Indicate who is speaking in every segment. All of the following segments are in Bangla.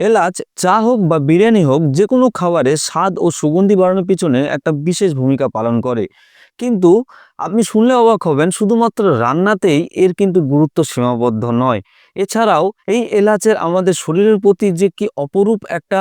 Speaker 1: এলাচ, চা হোক বা বিরিয়ানি হোক যে কোনো খাবারে স্বাদ ও সুগন্ধি বাড়ানোর পিছনে একটা বিশেষ ভূমিকা পালন করে। কিন্তু আপনি শুনলে অবাক হবেন, শুধুমাত্র রান্নাতেই এর কিন্তু গুরুত্ব সীমাবদ্ধ নয়। এছাড়াও এই এলাচের আমাদের শরীরের প্রতি যে কি অপরূপ একটা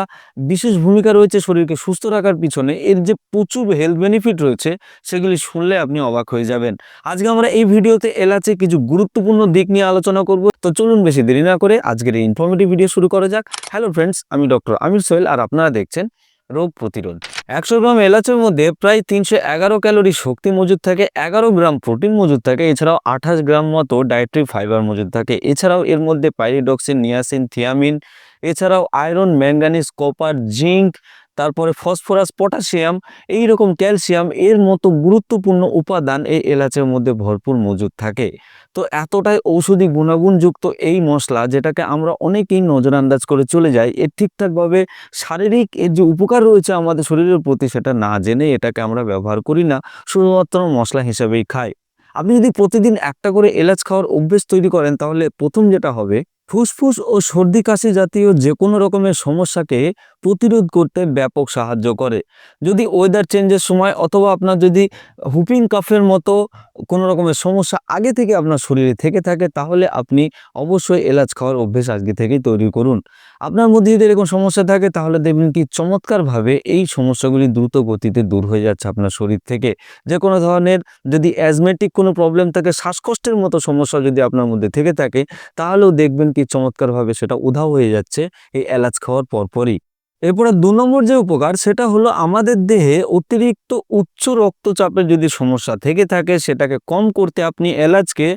Speaker 1: বিশেষ ভূমিকা রয়েছে শরীরকে সুস্থ রাখার পিছনে, এর যে প্রচুর হেলথ বেনিফিট রয়েছে, সেগুলি শুনলে আপনি অবাক হয়ে যাবেন। আজকে আমরা এই ভিডিওতে এলাচে কিছু গুরুত্বপূর্ণ দিক নিয়ে আলোচনা করব, তো চলুন বেশি দেরি না করে আজকের এই ইনফরমেটিভ ভিডিও শুরু করা যাক। হ্যালো ফ্রেন্ডস আমি ডক্টর আমির সোহেল, আর আপনারা দেখছেন রোগ প্রতিরোধ। একশো গ্রাম এলাচের মধ্যে প্রায় তিনশো এগারো ক্যালোরি শক্তি মজুদ থাকে, এগারো গ্রাম প্রোটিন মজুদ থাকে, এছাড়াও আঠাশ গ্রাম মতো ডায়েট্রি ফাইবার মজুদ থাকে। এছাড়াও এর মধ্যে পাইরিডক্সিন, নিয়াসিন, থিয়ামিন, এছাড়াও আয়রন ম্যাঙ্গানিজ কপার, জিঙ্ক তারপরে ফসফরাস, পটাশিয়াম এই রকম ক্যালসিয়াম এর মতো গুরুত্বপূর্ণ উপাদান এই এলাচের মধ্যে ভরপুর মজুদ থাকে। তো এতটাই ঔষধি গুণাগুণযুক্ত এই মশলা যেটাকে আমরা অনেকেই নজরান্দাজ করে চলে যাই, এর ঠিকঠাকভাবে শারীরিক এর যে উপকার রয়েছে আমাদের শরীরের প্রতি সেটা না জেনে এটাকে আমরা ব্যবহার করি না, শুধুমাত্র মশলা হিসাবেই খাই। আপনি যদি প্রতিদিন একটা করে এলাচ খাওয়ার অভ্যেস তৈরি করেন তাহলে প্রথম যেটা হবে ফুসফুস ও সর্দি কাশি জাতীয় যে কোনো রকমের সমস্যাকে প্রতিরোধ করতে ব্যাপক সাহায্য করে। যদি ওয়েদার চেঞ্জের সময় অথবা আপনার যদি হুপিং কাফের মতো কোনো রকমের সমস্যা আগে থেকে আপনার শরীরে থেকে থাকে, তাহলে আপনি অবশ্যই এলাচ খাওয়ার অভ্যেস আজকে থেকেই তৈরি করুন। আপনার মধ্যে যদি এরকম সমস্যা থাকে, তাহলে দেখবেন কি চমৎকারভাবে এই সমস্যাগুলি দ্রুত গতিতে দূর হয়ে যাচ্ছে আপনার শরীর থেকে। যে কোনো ধরনের যদি অ্যাজমেটিক কোনো প্রবলেম থাকে, শ্বাসকষ্টের মতো সমস্যা যদি আপনার মধ্যে থেকে থাকে, তাহলেও দেখবেন কি চমৎকারভাবে সেটা উধাও হয়ে যাচ্ছে এই এলাচ খাওয়ার পরপরই। এরপরে দু নম্বর যে উপকার, সেটা হলো আমাদের দেহে অতিরিক্ত উচ্চ রক্তচাপের যদি সমস্যা থেকে থাকে, সেটাকে কম করতে আপনি এলাচকে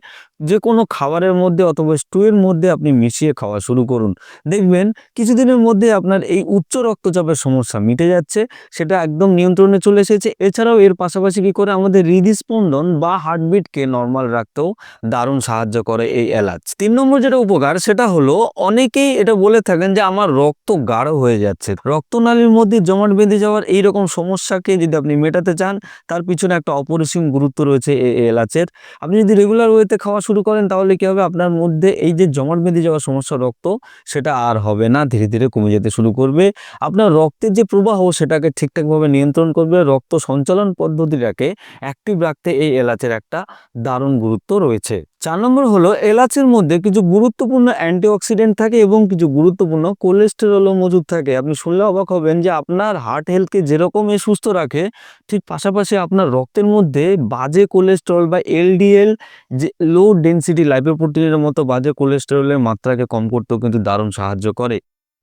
Speaker 1: যে কোনো খাবারের মধ্যে অথবা স্টুয়ের মধ্যে আপনি মিশিয়ে খাওয়া শুরু করুন। দেখবেন কিছুদিনের মধ্যে আপনার এই উচ্চ রক্তচাপের সমস্যা মিটে যাচ্ছে, সেটা একদম নিয়ন্ত্রণে চলে এসেছে। এছাড়াও এর পাশাপাশি কি করে? আমাদের হৃদস্পন্দন বা হার্টবিটকে নর্মাল রাখতেও দারুণ সাহায্য করে এই এলাচ। তিন নম্বর যেটা উপকার, সেটা হলো অনেকেই এটা বলে থাকেন যে, আমার রক্ত গাঢ় হয়ে যাচ্ছে। রক্তনালীর মধ্যে জমাট বেঁধে যাওয়ার এই রকম সমস্যাকে যদি আপনি মেটাতে চান, তার পিছনে একটা অপরিসীম গুরুত্ব রয়েছে এই এলাচের। আপনি যদি রেগুলার ওয়েতে খাওয়া শুরু করেন, তাহলে কি হবে? আপনার মধ্যে এই যে জমাট বেঁধে যাওয়ার সমস্যা রক্ত, সেটা আর হবে না। ধীরে ধীরে কমে যেতে শুরু করবে। আপনার রক্তের যে প্রবাহ, সেটাকে ঠিকঠাকভাবে নিয়ন্ত্রণ করবে। রক্ত সঞ্চালন পদ্ধতিটাকে অ্যাক্টিভ রাখতে এই এলাচের একটা দারুণ গুরুত্ব রয়েছে। চার নম্বর হলো, এলাচের মধ্যে কিছু গুরুত্বপূর্ণ অ্যান্টিঅক্সিডেন্ট থাকে এবং কিছু গুরুত্বপূর্ণ কোলেস্টেরলও মজুদ থাকে। আপনি শুনলে অবাক হবেন যে আপনার হার্ট হেলথকে যেরকম এ সুস্থ রাখে, ঠিক পাশাপাশি আপনার রক্তের মধ্যে বাজে কোলেস্টেরল বা এলডিএল যে লো ডেন্সিটি লাইপোপ্রোটিনের মতো বাজে কোলেস্টেরলের মাত্রাকে কম করতেও কিন্তু দারুণ সাহায্য করে।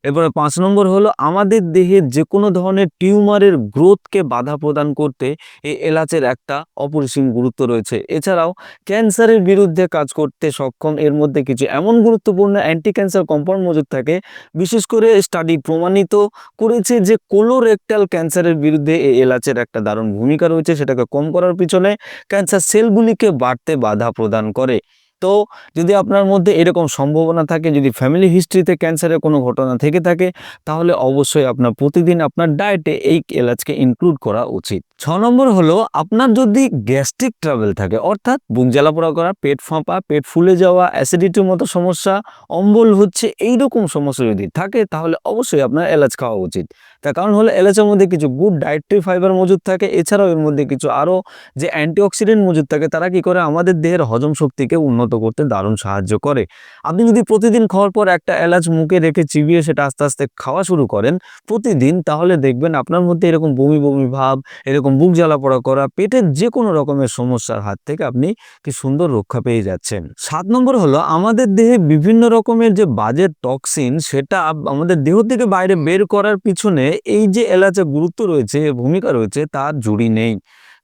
Speaker 1: এরপরে পাঁচ নম্বর হলো, আমাদের দেহের যে কোনো ধরনের টিউমারের গ্রোথকে বাধা প্রদান করতে এই এলাচের একটা অপরিসীম গুরুত্ব রয়েছে। এছাড়াও ক্যান্সারের বিরুদ্ধে কাজ করতে সক্ষম, এর মধ্যে কিছু এমন গুরুত্বপূর্ণ অ্যান্টি ক্যান্সার কম্পাউন্ড মজুদ থাকে, বিশেষ করে স্টাডি প্রমাণিত করেছে যে কোলোরেক্টাল ক্যান্সারের বিরুদ্ধে এই এলাচের একটা দারুণ ভূমিকা রয়েছে, সেটাকে কম করার পিছনে ক্যান্সার সেলগুলিকে বাড়তে বাধা প্রদান করে। তো যদি আপনার মধ্যে এরকম সম্ভাবনা থাকে, যদি ফ্যামিলি হিস্ট্রিতে ক্যান্সারের কোনো ঘটনা থেকে থাকে, তাহলে অবশ্যই আপনার প্রতিদিন আপনার ডায়েটে এই এলাচকে ইনক্লুড করা উচিত। ছ নম্বর হলো, আপনার যদি গ্যাস্ট্রিক ট্রাভেল থাকে, অর্থাৎ বুক জ্বালাপোড়া করা, পেট ফাঁপা, পেট ফুলে যাওয়া অ্যাসিডিটির মতো সমস্যা, অম্বল হচ্ছে এই রকম সমস্যা যদি থাকে, তাহলে অবশ্যই আপনার এলাচ খাওয়া উচিত। তার কারণ হলো, এলাচের মধ্যে কিছু গুড ডায়েটরি ফাইবার মজুদ থাকে, এছাড়াও এর মধ্যে কিছু আরও যে অ্যান্টিঅক্সিডেন্ট মজুদ থাকে, তারা কি করে, আমাদের দেহের হজম শক্তিকে উন্নত করতে দারুণ সাহায্য করে। আপনি যদি প্রতিদিন খাওয়ার পর একটা এলাচ মুখে রেখে চিবিয়ে সেটা আস্তে আস্তে খাওয়া শুরু করেন প্রতিদিন, তাহলে দেখবেন আপনার মধ্যে এরকম বমি বমি ভাব, এরকম বুক জ্বালা পড়া করা, পেটের যে কোনো রকমের সমস্যার হাত থেকে আপনি কি সুন্দর রক্ষা পেয়ে যাচ্ছেন। সাত নম্বর হলো, আমাদের দেহে বিভিন্ন রকমের যে বাজে টক্সিন, সেটা আমাদের দেহ থেকে বাইরে বের করার পিছনে এই যে এলাচের গুরুত্ব রয়েছে, ভূমিকা রয়েছে, তার জুড়ি নেই।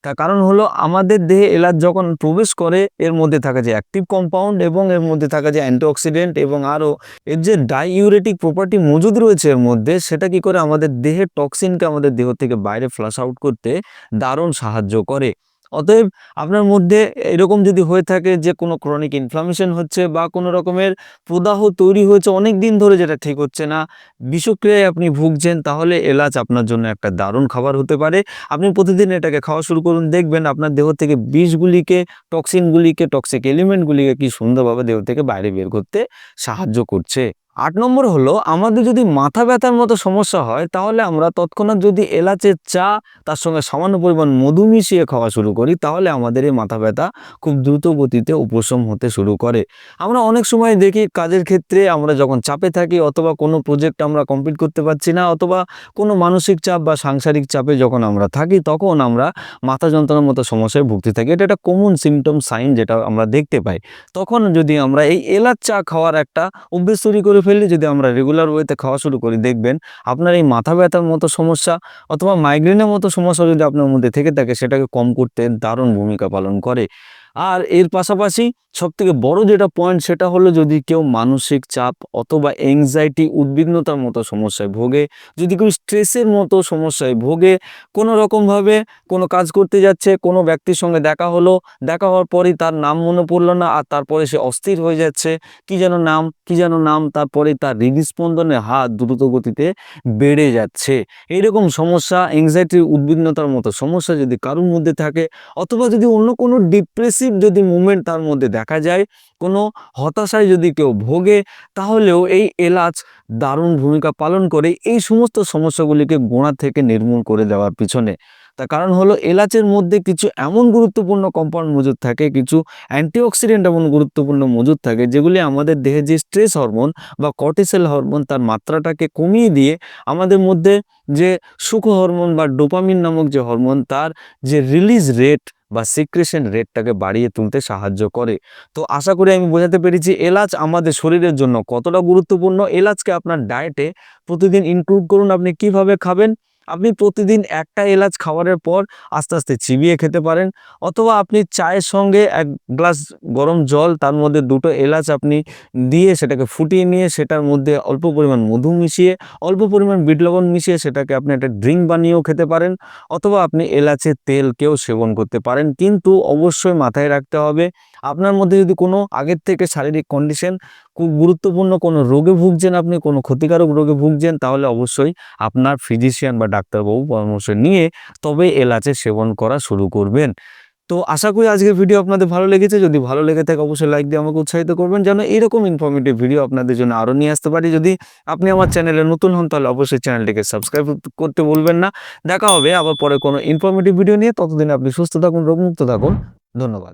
Speaker 1: তার কারণ হলো আমাদের দেহে এলাচ যখন প্রবেশ করে, এর মধ্যে থাকা যে অ্যাক্টিভ কম্পাউন্ড এবং এর মধ্যে থাকা যে অ্যান্টিঅক্সিডেন্ট এবং আরও এর যে ডাইউরেটিক প্রপার্টি মজুদ রয়েছে এর মধ্যে, সেটা কি করে আমাদের দেহের টক্সিনকে আমাদের দেহ থেকে বাইরে ফ্লাশ আউট করতে দারুণ সাহায্য করে। অতএব আপনার মধ্যে এরকম যদি হয়ে থাকে যে কোনো ক্রনিক ইনফ্লামেশন হচ্ছে বা কোনো রকমের প্রদাহ তৈরি হয়েছে অনেক দিন ধরে যেটা ঠিক হচ্ছে না, বিষক্রিয়ায় আপনি ভুগছেন, তাহলে এলাচ আপনার জন্য একটা দারুণ খাবার হতে পারে। আপনি প্রতিদিন এটাকে খাওয়া শুরু করুন, দেখবেন আপনার দেহ থেকে বিষগুলিকে টক্সিনগুলিকে টক্সিক এলিমেন্টগুলিকে কি সুন্দরভাবে দেহ থেকে বাইরে বের করতে সাহায্য করছে। আট নম্বর হলো, আমাদের যদি মাথা ব্যথার মতো সমস্যা হয়, তাহলে আমরা তৎক্ষণাৎ যদি এলাচের চা, তার সঙ্গে সামান্য পরিমাণ মধু মিশিয়ে খাওয়া শুরু করি, তাহলে আমাদের এই মাথা ব্যথা খুব দ্রুত গতিতে উপশম হতে শুরু করে। আমরা অনেক সময় দেখি কাজের ক্ষেত্রে আমরা যখন চাপে থাকি, অথবা কোনো প্রজেক্ট আমরা কমপ্লিট করতে পারছি না, অথবা কোনো মানসিক চাপ বা সাংসারিক চাপে যখন আমরা থাকি, তখন আমরা মাথা যন্ত্রণার মতো সমস্যায় ভুগতে থাকি। এটা একটা কমন সিমটম সাইন যেটা আমরা দেখতে পাই। তখন যদি আমরা এই এলাচ চা খাওয়ার একটা অভ্যেস তৈরি করে ফেললে যদি আমরা রেগুলার ওয়েতে খাওয়া শুরু করি, দেখবেন আপনার এই মাথা ব্যথার মতো সমস্যা অথবা মাইগ্রেনের মতো সমস্যা যদি আপনার মধ্যে থেকে থাকে, সেটাকে কম করতে দারুণ ভূমিকা পালন করে। আর এর পাশাপাশি সবথেকে বড় যেটা পয়েন্ট সেটা হলো যদি কেউ মানসিক চাপ অথবা এংজাইটি উদ্বিগ্নতার মতো সমস্যায় ভোগে, যদি কেউ স্ট্রেসের মতো সমস্যায় ভোগে, কোনো রকমভাবে কোনো কাজ করতে যাচ্ছে, কোনো ব্যক্তির সঙ্গে দেখা হলো, দেখা হওয়ার পরই তার নাম মনে পড়ল না আর তারপরে সে অস্থির হয়ে যাচ্ছে, কি যেন নাম, কি যেন নাম, তারপরে তার হৃদস্পন্দনের হাত দ্রুত গতিতে বেড়ে যাচ্ছে। এইরকম সমস্যা এংজাইটি উদ্বিগ্নতার মতো সমস্যা যদি কারোর মধ্যে থাকে, অথবা যদি অন্য কোনো ডিপ্রেসিভ যদি মুভমেন্ট তার মধ্যে দেখা যায়, কোনো হতাশায় যদি কেউ ভোগে, তাহলেও এই এলাচ দারুণ ভূমিকা পালন করে এই সমস্ত সমস্যাগুলিকে গোড়া থেকে নির্মূল করে দেওয়ার পিছনে। তার কারণ হলো এলাচের মধ্যে কিছু এমন গুরুত্বপূর্ণ কম্পাউন্ড মজুদ থাকে, কিছু অ্যান্টিঅক্সিডেন্ট এমন গুরুত্বপূর্ণ মজুদ থাকে, যেগুলি আমাদের দেহে যে স্ট্রেস হরমোন বা কর্টিসেল হরমোন তার মাত্রাটাকে কমিয়ে দিয়ে আমাদের মধ্যে যে সুখ হরমোন বা ডোপামিন নামক যে হরমোন তার যে রিলিজ রেট বা সিক্রেশন রেটটাকে বাড়িয়ে তুলতে সাহায্য করে। তো আশা করি আমি বোঝাতে পেরেছি, এলাচ আমাদের শরীরের জন্য কতটা গুরুত্বপূর্ণ? এলাচকে আপনার ডায়েটে প্রতিদিন ইনক্লুড করুন, আপনি কীভাবে খাবেন? আপনি প্রতিদিন একটা এলাচ খাওয়ারের পর আস্তে আস্তে চিবিয়ে খেতে পারেন। অথবা আপনি চায়ের সঙ্গে এক গ্লাস গরম জল, তার মধ্যে দুটো এলাচ আপনি দিয়ে সেটাকে ফুটিয়ে নিয়ে সেটার মধ্যে অল্প পরিমাণ মধু মিশিয়ে, অল্প পরিমাণ বিট লবণ মিশিয়ে সেটাকে আপনি একটা ড্রিঙ্ক বানিয়েও খেতে পারেন। অথবা আপনি এলাচের তেলকেও সেবন করতে পারেন। কিন্তু অবশ্যই মাথায় রাখতে হবে আপনার মধ্যে যদি কোনো আগের থেকে শারীরিক কন্ডিশন খুব গুরুত্বপূর্ণ কোনো রোগে ভুগছেন আপনি, কোনো ক্ষতিকারক রোগে ভুগছেন, তাহলে অবশ্যই আপনার ফিজিশিয়ান বা ডাক্তারবাবু পরামর্শ নিয়ে তবে এলাচের সেবন করা শুরু করবেন। তো আশা করি আজকের ভিডিও আপনাদের ভালো লেগেছে। যদি ভালো লেগে থাকে, অবশ্যই লাইক দিয়ে আমাকে উৎসাহিত করবেন। যেন এরকম ইনফরমেটিভ ভিডিও আপনাদের জন্য আরও নিয়ে আসতে পারি। যদি আপনি আমার চ্যানেলে নতুন হন, তাহলে অবশ্যই চ্যানেলটিকে সাবস্ক্রাইব করতে বলবেন না। দেখা হবে আবার পরে কোনো ইনফরমেটিভ ভিডিও নিয়ে। ততদিন আপনি সুস্থ থাকুন, রোগমুক্ত থাকুন। ধন্যবাদ।